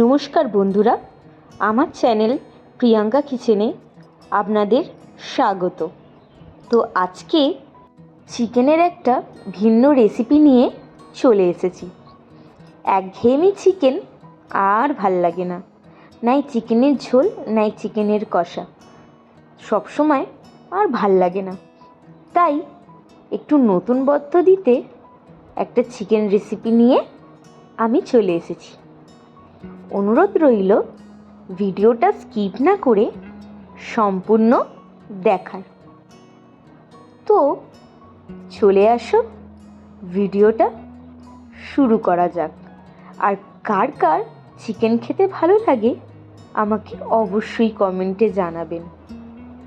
নমস্কার বন্ধুরা, আমার চ্যানেল প্রিয়াঙ্কা কিচেনে আপনাদের স্বাগত। তো আজকে চিকেনের একটা ভিন্ন রেসিপি নিয়ে চলে এসেছি। একঘেয়েমি চিকেন আর ভালো লাগে না। নাই চিকেনের ঝোল নাই চিকেনের কষা। সবসময় আর ভালো লাগে না। তাই একটু নতুন বদ্ধ পদ্ধতিতে একটা চিকেন রেসিপি নিয়ে আমি চলে এসেছি। অনুরোধ রইল ভিডিওটা স্কিপ না করে সম্পূর্ণ দেখার। তো চলে আসো, ভিডিওটা শুরু করা যাক। আর কার কার চিকেন খেতে ভালো লাগে আমাকে অবশ্যই কমেন্টে জানাবেন।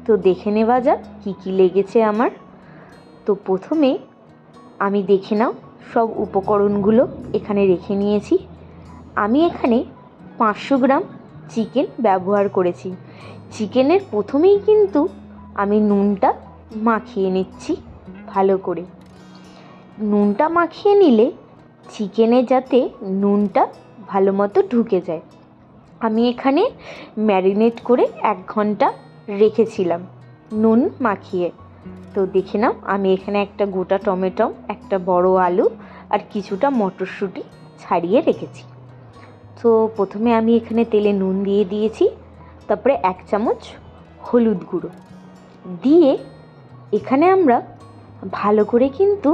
তো দেখে নেওয়া যাক কী কী লেগেছে আমার। তো প্রথমে আমি দেখে নাও সব উপকরণগুলো এখানে রেখে নিয়েছি। আমি এখানে পাঁচশো গ্রাম চিকেন ব্যবহার করেছি। চিকেনের প্রথমেই কিন্তু আমি নুনটা মাখিয়ে নিচ্ছি ভালো করে। নুনটা মাখিয়ে নিলে চিকেনে যাতে নুনটা ভালো মতো ঢুকে যায়। আমি এখানে ম্যারিনেট করে এক ঘণ্টা রেখেছিলাম নুন মাখিয়ে। তো দেখে নাও, আমি এখানে একটা গোটা টমেটো, একটা বড় আলু আর কিছুটা মটরশুঁটি ছাড়িয়ে রেখেছি। তো প্রথমে আমি এখানে তেলে নুন দিয়ে দিয়েছি, তারপরে এক চামচ হলুদ গুঁড়ো। দিয়ে এখানে আমরা ভালো করে কিন্তু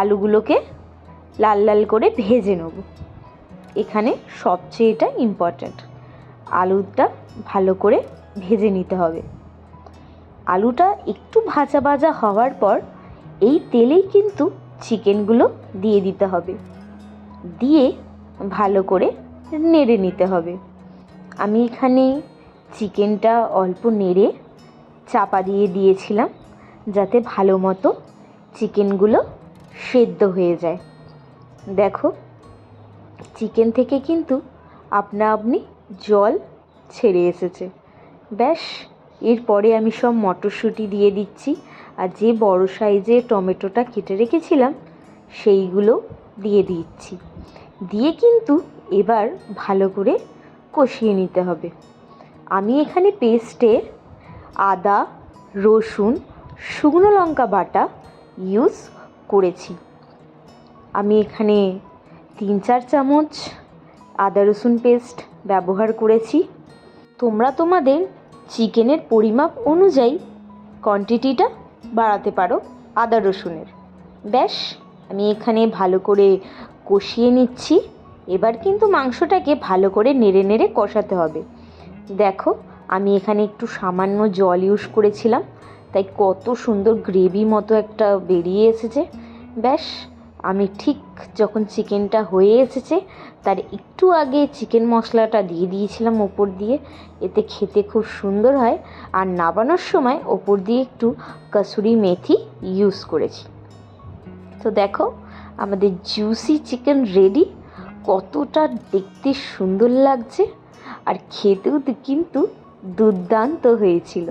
আলুগুলোকে লাল লাল করে ভেজে নেব। এখানে সবচেয়ে এটা ইম্পর্ট্যান্ট আলুটা ভালো করে ভেজে নিতে হবে। আলুটা একটু ভাজা ভাজা হওয়ার পর এই তেলেই কিন্তু চিকেনগুলো দিয়ে দিতে হবে। দিয়ে ভালো করে নেড়ে নিতে হবে। আমি এখানে চিকেনটা অল্প নেড়ে চাপা দিয়ে দিয়েছিলাম যাতে ভালো মতো চিকেনগুলো সেদ্ধ হয়ে যায়। দেখো, চিকেন থেকে কিন্তু আপনা আপনি জল ছেড়ে এসেছে। ব্যাস, এরপরে আমি সব মটরশুঁটি দিয়ে দিচ্ছি আর যে বড় সাইজের টমেটোটা কেটে রেখেছিলাম সেইগুলো দিয়ে দিচ্ছি। দিয়ে কিন্তু এবার ভালো করে কষিয়ে নিতে হবে। আমি এখানে পেস্টে আদা, রসুন, শুকনো লঙ্কা বাটা ইউজ করেছি। আমি এখানে তিন চার চামচ আদা, রসুন পেস্ট ব্যবহার করেছি। তোমরা তোমাদের চিকেনের পরিমাপ অনুযায়ী কোয়ান্টিটিটা বাড়াতে পারো আদা, রসুনের। ব্যাস, আমি এখানে ভালো করে কষিয়ে নিচ্ছি। এবার কিন্তু মাংসটাকে ভালো করে নেড়ে নেড়ে কষাতে হবে। দেখো, আমি এখানে একটু সামান্য জল ইউজ করেছিলাম, তাই কত সুন্দর গ্রেভি মতো একটা বেরিয়ে এসেছে। ব্যাস, আমি ঠিক যখন চিকেনটা হয়ে এসেছে, তার একটু আগে চিকেন মশলাটা দিয়ে দিয়েছিলাম ওপর দিয়ে, এতে খেতে খুব সুন্দর হয়। আর নাবানোর সময় ওপর দিয়ে একটু কসুরি মেথি ইউজ করেছি। তো দেখো, আমাদের জুসি চিকেন রেডি কতটা দেখতে সুন্দর লাগছে আর খেতেও কিন্তু দুর্দান্ত হয়েছিল।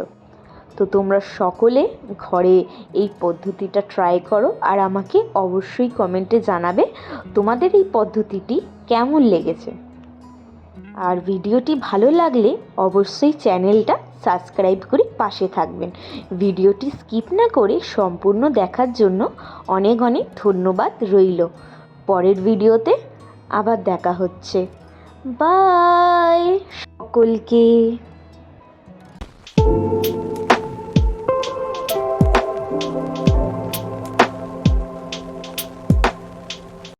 তো তোমরা সকলে ঘরে এই পদ্ধতিটা ট্রাই করো আর আমাকে অবশ্যই কমেন্টে জানাবে তোমাদের এই পদ্ধতিটি কেমন লেগেছে। আর ভিডিওটি ভালো লাগলে অবশ্যই চ্যানেলটা সাবস্ক্রাইব করে পাশে থাকবেন। ভিডিওটি স্কিপ না করে সম্পূর্ণ দেখার জন্য অনেক অনেক ধন্যবাদ রইল। পরের ভিডিওতে আবার দেখা হচ্ছে। বাই সকলকে।